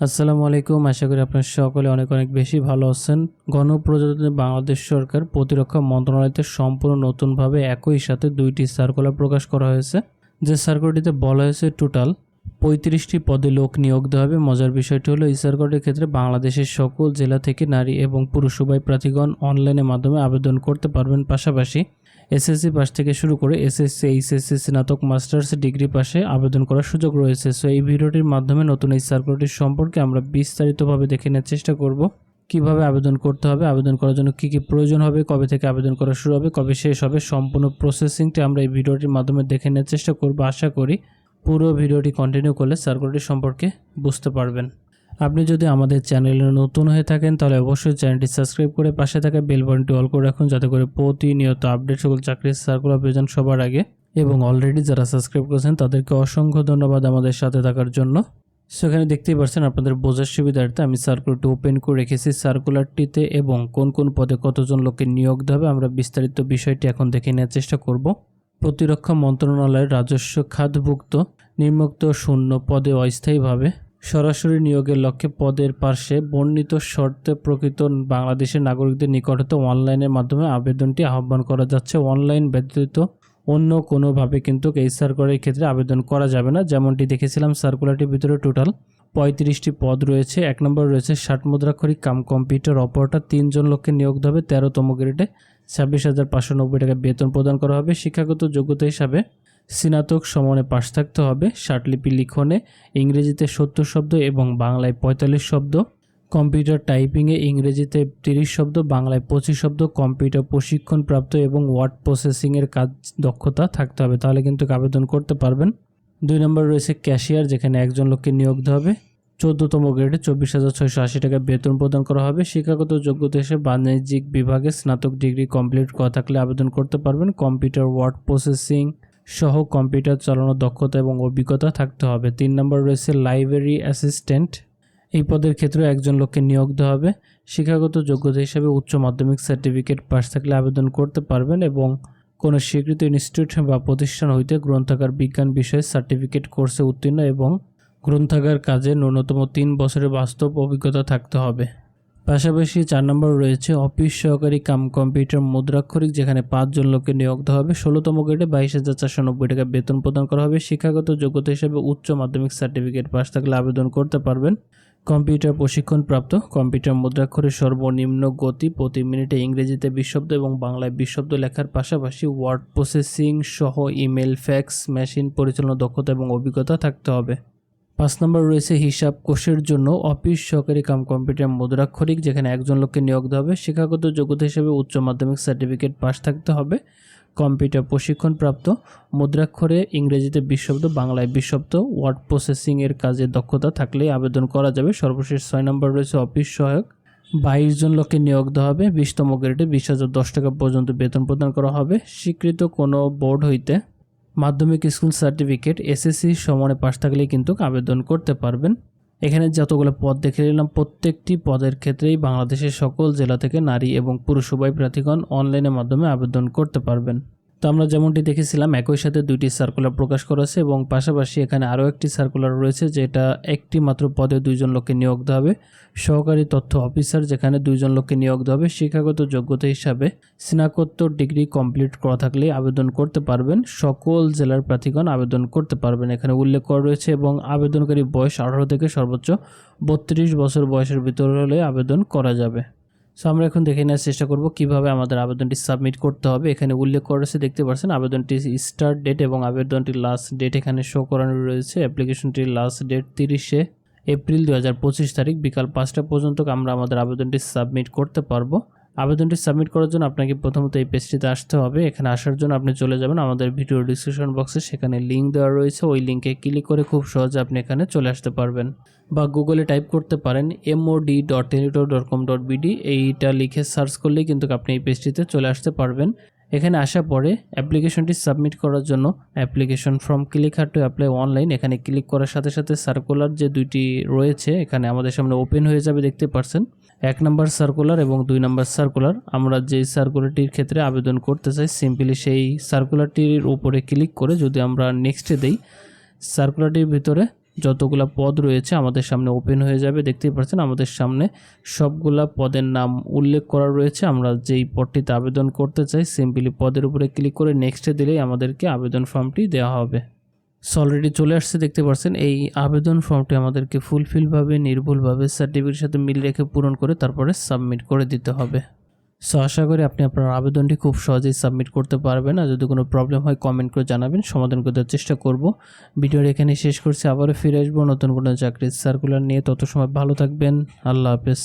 আসসালামু আলাইকুম। আশা করি আপনার সকলে অনেক অনেক বেশি ভালো আছেন। গণপ্রজাতন্ত্রী বাংলাদেশ সরকার প্রতিরক্ষা মন্ত্রণালয়তে সম্পূর্ণ নতুনভাবে একই সাথে দুইটি সার্কুলার প্রকাশ করা হয়েছে। যে সার্কুলারটিতে বলা হয়েছে টোটাল পঁয়ত্রিশটি পদে লোক নিয়োগ দেওয়া হবে। মজার বিষয়টি হলো, এই সার্কুলারের ক্ষেত্রে বাংলাদেশের সকল জেলা থেকে নারী এবং পুরুষ উভয় প্রার্থীগণ অনলাইনের মাধ্যমে আবেদন করতে পারবেন। পাশাপাশি এসএসসি পাস থেকে শুরু করে এসএসসি, এইচএসসি, স্নাতক, মাস্টার্স ডিগ্রি পাশে আবেদন করার সুযোগ রয়েছে। সো এই ভিডিওটির মাধ্যমে নতুন এই সার্কুলারটির সম্পর্কে আমরা বিস্তারিতভাবে দেখে নেওয়ার চেষ্টা করব। কীভাবে আবেদন করতে হবে, আবেদন করার জন্য কী কী প্রয়োজন হবে, কবে থেকে আবেদন করা শুরু হবে, কবে শেষ হবে, সম্পূর্ণ প্রসেসিংটি আমরা এই ভিডিওটির মাধ্যমে দেখে নেওয়ার চেষ্টা করব। আশা করি পুরো ভিডিওটি কন্টিনিউ করলে সার্কুলারটি সম্পর্কে বুঝতে পারবেন। আপনি যদি আমাদের চ্যানেলে নতুন হয়ে থাকেন, তাহলে অবশ্যই চ্যানেলটি সাবস্ক্রাইব করে পাশে থাকা বেল বাটনটি অল করে রাখুন, যাতে করে প্রতিনিয়ত আপডেট সকল চাকরির সার্কুলার পেয়ে সবার আগে। এবং অলরেডি যারা সাবস্ক্রাইব করেছেন, তাদেরকে অসংখ্য ধন্যবাদ আমাদের সাথে থাকার জন্য। সেখানে দেখতেই পাচ্ছেন আপনাদের বোঝার সুবিধার্থে আমি সার্কুলারটি ওপেন করে রেখেছি। সার্কুলারটিতে এবং কোন কোন পদে কতজন লোককে নিয়োগ দেবে, আমরা বিস্তারিত বিষয়টি এখন দেখে নেওয়ার চেষ্টা করব। প্রতিরক্ষা মন্ত্রণালয়ের রাজস্ব খাতভুক্ত, নিম্নোক্ত শূন্য পদে অস্থায়ীভাবে সরাসরি নিয়োগের লক্ষ্যে পদের পার্শ্বে বর্ণিত শর্তে প্রকৃত বাংলাদেশের নাগরিকদের নিকট হতে অনলাইনের মাধ্যমে আবেদনটি আহ্বান করা যাচ্ছে। অনলাইন ব্যতীত অন্য কোনোভাবে কিন্তু এই সার্কুলারের ক্ষেত্রে আবেদন করা যাবে না। যেমনটি দেখেছিলাম, সার্কুলারটির ভিতরে টোটাল পঁয়ত্রিশটি পদ রয়েছে। এক নম্বর রয়েছে ষাট মুদ্রাক্ষরিক কাম কম্পিউটার অপারেটর। তিনজন লোককে নিয়োগ হবে। তেরোতম গ্রেডে ছাব্বিশ হাজার পাঁচশো নব্বই টাকা বেতন প্রদান করা হবে। শিক্ষাগত যোগ্যতা হিসাবে স্নাতক সমনে পাশ থাকতে হবে। ষাটলিপি লিখনে ইংরেজিতে সত্তর শব্দ এবং বাংলায় পঁয়তাল্লিশ শব্দ। কম্পিউটার টাইপিংয়ে ইংরেজিতে তিরিশ শব্দ, বাংলায় পঁচিশ শব্দ, কম্পিউটার প্রশিক্ষণপ্রাপ্ত এবং ওয়ার্ড প্রসেসিংয়ের কাজ দক্ষতা থাকতে হবে। তাহলে কিন্তু আবেদন করতে পারবেন। দুই নম্বর রয়েছে ক্যাশিয়ার, যেখানে একজন লোককে নিয়োগ হবে। চোদ্দতম গ্রেডে চব্বিশ হাজার ছয়শো আশি টাকা বেতন প্রদান করা হবে। শিক্ষাগত যোগ্যতা হিসেবে বাণিজ্যিক বিভাগে স্নাতক ডিগ্রি কমপ্লিট করা থাকলে আবেদন করতে পারবেন। কম্পিউটার ওয়ার্ড প্রসেসিং সহ কম্পিউটার চালানোর দক্ষতা এবং অভিজ্ঞতা থাকতে হবে। তিন নম্বর রয়েছে লাইব্রেরি অ্যাসিস্ট্যান্ট। এই পদের ক্ষেত্রে একজন লোককে নিয়োগ দেওয়া হবে। শিক্ষাগত যোগ্যতা হিসাবে উচ্চ মাধ্যমিক সার্টিফিকেট পাস থাকলে আবেদন করতে পারবেন এবং কোনো স্বীকৃত ইনস্টিটিউট বা প্রতিষ্ঠান হইতে গ্রন্থাগার বিজ্ঞান বিষয়ে সার্টিফিকেট কোর্সে উত্তীর্ণ এবং গ্রন্থাগার কাজে ন্যূনতম তিন বছরের বাস্তব অভিজ্ঞতা থাকতে হবে। পাশাপাশি চার নম্বর রয়েছে অফিস সহকারী কাম কম্পিউটার মুদ্রাক্ষরিক, যেখানে পাঁচজন লোককে নিয়োগ দেওয়া হবে। ষোলোতম গ্রেডে বাইশ হাজার চারশো নব্বই টাকা বেতন প্রদান করা হবে। শিক্ষাগত যোগ্যতা হিসেবে উচ্চ মাধ্যমিক সার্টিফিকেট পাস থাকলে আবেদন করতে পারবেন। কম্পিউটার প্রশিক্ষণপ্রাপ্ত কম্পিউটার মুদ্রাক্ষরের সর্বনিম্ন গতি প্রতি মিনিটে ইংরেজিতে বিশ শব্দ এবং বাংলায় বিশ শব্দ লেখার পাশাপাশি ওয়ার্ড প্রসেসিং সহ ইমেল, ফ্যাক্স, মেশিন পরিচালনা, দক্ষতা এবং অভিজ্ঞতা থাকতে হবে। পাঁচ নম্বর রয়েছে হিসাব কোষের জন্য অফিস, সহকারী কাম কম্পিউটার, মুদ্রাক্ষরিক, যেখানে একজন লোককে নিয়োগ দেওয়া হবে। শিক্ষাগত যোগ্যতা হিসেবে উচ্চ মাধ্যমিক সার্টিফিকেট পাস থাকতে হবে। কম্পিউটার প্রশিক্ষণপ্রাপ্ত মুদ্রাক্ষরে ইংরেজিতে বিশ শব্দ বাংলায় বিশ শব্দ ওয়ার্ড প্রসেসিং এর কাজে দক্ষতা থাকলে আবেদন করা যাবে। সর্বশেষ ছয় নম্বর রয়েছে অফিস সহায়ক, বাইশ জন লোককে নিয়োগ দেওয়া হবে। বিশতম গ্রেডে বিশ হাজার দশ টাকা পর্যন্ত বেতন প্রদান করা হবে। স্বীকৃত কোনো বোর্ড হইতে মাধ্যমিক স্কুল সার্টিফিকেট এসএসসি সমানে পাশ থাকলেই কিন্তু আবেদন করতে পারবেন। এখানে যতগুলো পদ দেখে নিলাম, প্রত্যেকটি পদের ক্ষেত্রেই বাংলাদেশের সকল জেলা থেকে নারী এবং পুরুষ উভয় প্রার্থীগণ অনলাইনের মাধ্যমে আবেদন করতে পারবেন। তো আমরা যেমনটি দেখেছিলাম, একই সাথে দুইটি সার্কুলার প্রকাশ করা এবং পাশাপাশি এখানে আরও একটি সার্কুলার রয়েছে যেটা একটি মাত্র পদে দুইজন লোককে নিয়োগ দেওয়া হবে। সহকারী তথ্য অফিসার যেখানে দুইজন লোককে নিয়োগ দেওয়া হবে, শিক্ষাগত যোগ্যতা হিসাবে স্নাতকোত্তর ডিগ্রি কমপ্লিট করা থাকলে আবেদন করতে পারবেন। সকল জেলার প্রার্থীগণ আবেদন করতে পারবেন। এখানে উল্লেখ করা রয়েছে এবং আবেদনকারী বয়স আঠারো থেকে সর্বোচ্চ বত্রিশ বছর বয়সের ভিতরে হলে আবেদন করা যাবে। সো আমরা এখন দেখে নেওয়ার চেষ্টা করব কীভাবে আমাদের আবেদনটি সাবমিট করতে হবে। এখানে উল্লেখ করেছে দেখতে পাচ্ছেন, আবেদনটি স্টার্ট ডেট এবং আবেদনটির লাস্ট ডেট এখানে শো করানো রয়েছে। অ্যাপ্লিকেশনটির লাস্ট ডেট তিরিশে এপ্রিল দু হাজার পঁচিশ তারিখ, বিকাল পাঁচটা পর্যন্ত আমরা আমাদের আবেদনটি সাবমিট করতে পারব। আবেদনটি সাবমিট করার জন্য আপনাকে প্রথমত এই পেজটিতে আসতে হবে। এখানে আসার জন্য আপনি চলে যাবেন আমাদের ভিডিও ডিসক্রিপশন বক্সে সেখানে লিঙ্ক দেওয়া রয়েছে। ওই লিঙ্কে ক্লিক করে খুব সহজে আপনি এখানে চলে আসতে পারবেন বা গুগলে টাইপ করতে পারেন MOD dot Teletalk dot com dot BD এইটা লিখে সার্চ করলেই কিন্তু আপনি এই পেজটিতে চলে আসতে পারবেন। এখানে আসার পরে অ্যাপ্লিকেশনটি সাবমিট করার জন্য application form click here to apply online. এখানে ক্লিক করার সাথে সাথে সার্কুলার যে দুইটি রয়েছে, এখানে আমাদের সামনে ওপেন হয়ে যাবে, দেখতে পারছেন। এক নম্বর সার্কুলার এবং দুই নম্বর সার্কুলার। আমরা যেই সার্কুলারটির ক্ষেত্রে আবেদন করতে চাই, সিম্পলি সেই সার্কুলারটির উপরে ক্লিক করে যদি আমরা নেক্সটে দেই, সার্কুলারটির ভিতরে যতগুলা পদ রয়েছে আমাদের সামনে ওপেন হয়ে যাবে, দেখতেই পাচ্ছেন আমাদের সামনে সবগুলা পদের নাম উল্লেখ করা রয়েছে। আমরা যেই পদটিতে আবেদন করতে চাই সিম্পলি পদের উপরে ক্লিক করে নেক্সটে দিলেই আমাদেরকে আবেদন ফর্মটি দেওয়া হবে। সো অলরেডি চলে আসছে, দেখতে পাচ্ছেন এই আবেদন ফর্মটি আমাদেরকে ফুলফিলভাবে নির্ভুলভাবে সার্টিফিকেটের সাথে মিল রেখে পূরণ করে তারপরে সাবমিট করে দিতে হবে। সো আশা করি আপনি আপনার আবেদনটি খুব সহজেই সাবমিট করতে পারবেন আর যদি কোনো প্রবলেম হয় কমেন্ট করে জানাবেন, সমাধান করতে চেষ্টা করব। ভিডিওর এখানে শেষ করছি, আবারও ফিরে আসব নতুন কোনো চাকরির সার্কুলার নিয়ে। তত সময় ভালো থাকবেন, আল্লাহ হাফেজ।